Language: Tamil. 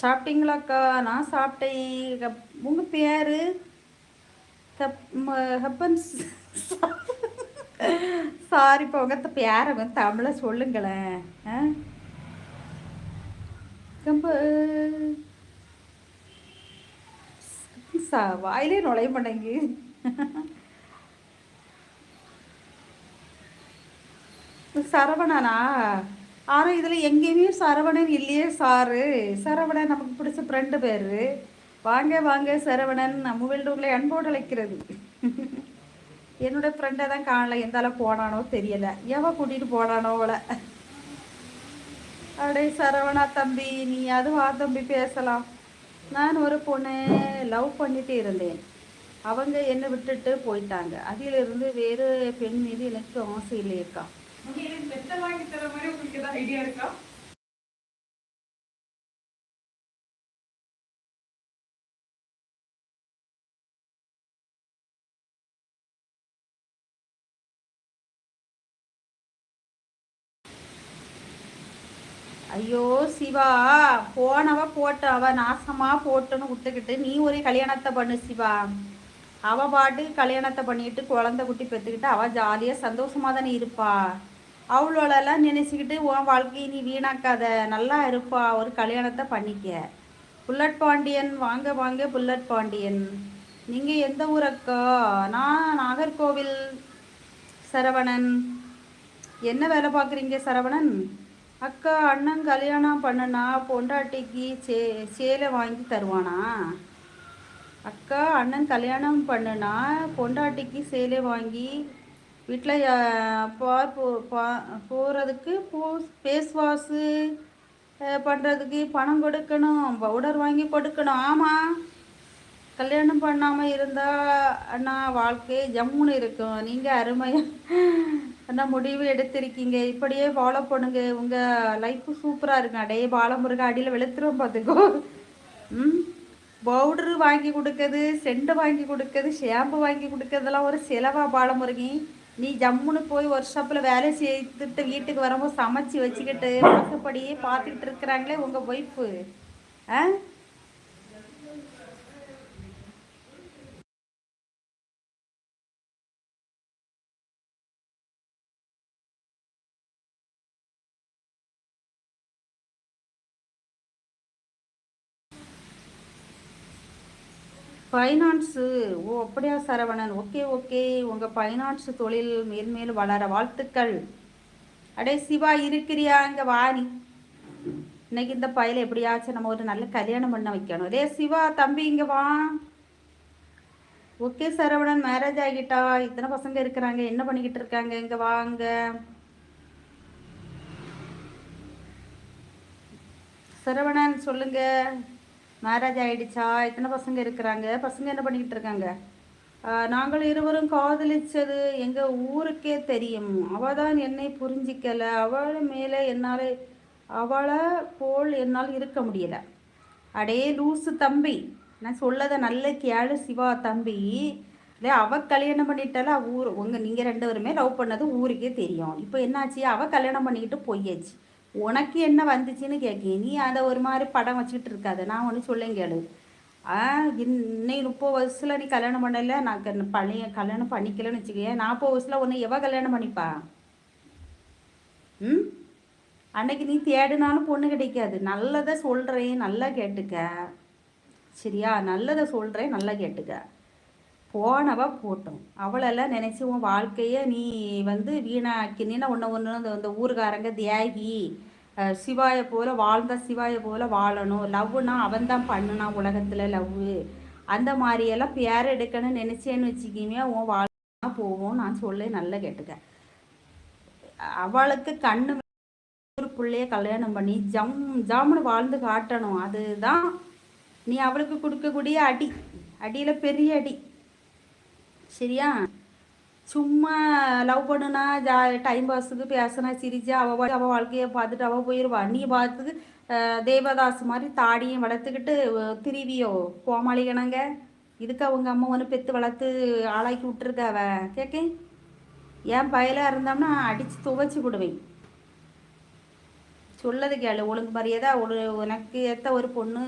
சாப்பிட்டீங்களாக்கா? நான் சாப்பிட்டேன். உங்கள் பேர்? ஹப்பன்ஸ் சாரிப்பா உங்க பேரை வந்து தமிழை சொல்லுங்களேன். ஆ? ரொம்ப சா வாயிலே நுழைய மாட்டேங்கு சரவணானா? ஆனால் இதில் எங்கேயுமே சரவணன் இல்லையே சாரு. சரவணன் நமக்கு பிடிச்ச ஃப்ரெண்டு பேர். வாங்க வாங்க சரவணன் நம்ம வீடு அன்போடு அழைக்கிறது. என்னோட ஃப்ரெண்டை தான் காணல எந்த அளவு போனானோ தெரியலை. எவ கூட்டிகிட்டு போனானோ அவளை. அப்படியே சரவணா தம்பி நீ அது வா தம்பி பேசலாம். நான் ஒரு பொண்ணு லவ் பண்ணிட்டு இருந்தேன். அவங்க என்னை விட்டுட்டு போயிட்டாங்க. அதிலிருந்து வேறு பெண் மீது எனக்கு ஆசை இல்லையக்கா வாங்கி தர மாதிரி உங்களுக்கு ஏதாவது ஐடியா இருக்கா? ஐயோ சிவா போனவ போட்டவ நாசமா போட்டுன்னு விட்டுக்கிட்டு நீ ஒரே கல்யாணத்தை பண்ணு சிவா. அவ பாட்டு கல்யாணத்தை பண்ணிட்டு குழந்தை குட்டி பெற்றுக்கிட்டு அவ ஜாலியாக சந்தோஷமாக தானே இருப்பா. அவளோடலாம் நினச்சிக்கிட்டு உன் வாழ்க்கையை நீ வீணாக்காத நல்லா இருப்பா ஒரு கல்யாணத்தை பண்ணிக்க. புல்லட் பாண்டியன் வாங்க வாங்க புல்லட் பாண்டியன். நீங்கள் எந்த ஊரக்கா? நான் நாகர்கோவில் சரவணன். என்ன வேலை பார்க்குறீங்க சரவணன்? அக்கா அண்ணன் கல்யாணம் பண்ணனா பொண்டாட்டிக்கு சே சேலை வாங்கி தருவானா? அக்கா அண்ணன் கல்யாணம் பண்ணுனா பொண்டாட்டிக்கு சேலை வாங்கி வீட்டில் பார் போ பா போகிறதுக்கு போ ஃபேஸ் வாஷு பண்ணுறதுக்கு பணம் கொடுக்கணும் பவுடர் வாங்கி கொடுக்கணும். ஆமாம் கல்யாணம் பண்ணாமல் இருந்தால் அண்ணா வாழ்க்கை ஜம்முன்னு இருக்கும். நீங்கள் அருமையாக அண்ணா முடிவு எடுத்திருக்கீங்க. இப்படியே ஃபாலோ பண்ணுங்க. உங்கள் லைஃப்பு சூப்பராக இருக்கும். அடையே பாலமுருக அடியில் வெளுத்துருவோம் பார்த்துக்கோ ம்? பவுடரு வாங்கி கொடுக்குறது செண்டு வாங்கி கொடுக்குறது ஷாம்பு வாங்கி கொடுக்கறதெல்லாம் ஒரு செலவாக பாலமுருகி. நீ ஜம்முன்னு போய் ஒர்க் ஷாப்பில் வேலை செய்துட்டு வீட்டுக்கு வரும்போது சமைச்சு வச்சுக்கிட்டு வாசப்படியே பார்த்துக்கிட்டு இருக்கிறாங்களே உங்கள் ஒய்ஃபு ஆ? ஃபைனான்ஸு ஓ அப்படியா சரவணன்? Okay okay. உங்கள் ஃபைனான்ஸு தொழில் மேல்மேலும் வளர வாழ்த்துக்கள். அடே சிவா இருக்கிறியா? இங்கே வாணி இன்னைக்கு இந்த பையில எப்படியாச்சும் நம்ம ஒரு நல்ல கல்யாணம் பண்ண வைக்கணும். டே சிவா தம்பி இங்கே வா. ஓகே சரவணன் மேரேஜ் ஆகிட்டா? இத்தனை பசங்க இருக்கிறாங்க. என்ன பண்ணிக்கிட்டு இருக்காங்க? இங்கே வாங்க சரவணன் சொல்லுங்கள் மேரேஜ் ஆகிடுச்சா எத்தனை பசங்க இருக்கிறாங்க? பசங்க என்ன பண்ணிக்கிட்டு இருக்காங்க? நாங்கள் இருவரும் காதலிச்சது எங்கள் ஊருக்கே தெரியும். அவள் தான் என்னை புரிஞ்சிக்கலை. அவள் மேலே என்னால் அவளை போல் என்னால் இருக்க முடியலை. அடே லூசு தம்பி. நான் சொல்லதை நல்ல கேளு சிவா தம்பி. இல்லை அவள் கல்யாணம் பண்ணிட்டால ஊர் உங்கள் நீங்கள் ரெண்டு பேருமே லவ் பண்ணது ஊருக்கே தெரியும். இப்போ என்னாச்சு? அவள் கல்யாணம் பண்ணிக்கிட்டு போயாச்சு. உனக்கு என்ன வந்துச்சுன்னு கேட்க நீ அதை ஒரு மாதிரி படம் வச்சுக்கிட்டு இருக்காது. நான் ஒன்று சொல்லேன் கேளு. ஆ இன்னைக்கு முப்பது வயசில் நீ கல்யாணம் பண்ணல. நான் பழைய கல்யாணம் பண்ணிக்கலன்னு வச்சுக்கேன் நாற்பது வயசில் ஒன்று எவ கல்யாணம் பண்ணிப்பா? ம்? அன்னைக்கு நீ தேடினாலும் பொண்ணு கிடைக்காது. நல்லதை சொல்கிறேன் நல்லா கேட்டுக்க. சரியா? நல்லதை சொல்கிறேன் நல்லா கேட்டுக்க. போனவா போட்டோம். அவளெல்லாம் நினச்சி உன் வாழ்க்கையை நீ வந்து வீணாக்கினா ஒன்று ஒன்று அந்த ஊருக்காரங்க தியாகி சிவாயை போல் வாழ்ந்த சிவாயை போல் வாழணும். லவ்னா அவன் தான் பண்ணுனான் உலகத்தில் லவ்வு. அந்த மாதிரியெல்லாம் பேர் எடுக்கணும்னு நினச்சேன்னு வச்சுக்கிமே உன் வாழ போவோம் நான் சொல்ல நல்லா கேட்டுக்க. அவளுக்கு கண்ணு ஒரு பிள்ளைய கல்யாணம் பண்ணி ஜம் ஜாமுன்னு வாழ்ந்து காட்டணும். அதுதான் நீ அவளுக்கு கொடுக்கக்கூடிய அடி. அடியில் பெரிய அடி. சரியா? சும்மா லவ் பண்ணுனா ஜா டைம் பாஸுக்கு பேசினா சிரிச்சா அவள் அவள் வாழ்க்கையை பார்த்துட்டு அவள் போயிடுவா நீ பார்த்துக்கு தேவதாஸ் மாதிரி தாடியும் வளர்த்துக்கிட்டு திருவியோ கோமாளிகணங்க இதுக்கு அவங்க அம்மா ஒன்று பெற்று வளர்த்து ஆளாக்கி விட்டுருக்க அவ. கேட்க ஏன் பயலாக இருந்தோம்னா அடித்து துவைச்சி விடுவேன். சொல்லது கேளு ஒழுங்கு மரியாதை ஒரு உனக்கு ஏற்ற ஒரு பொண்ணு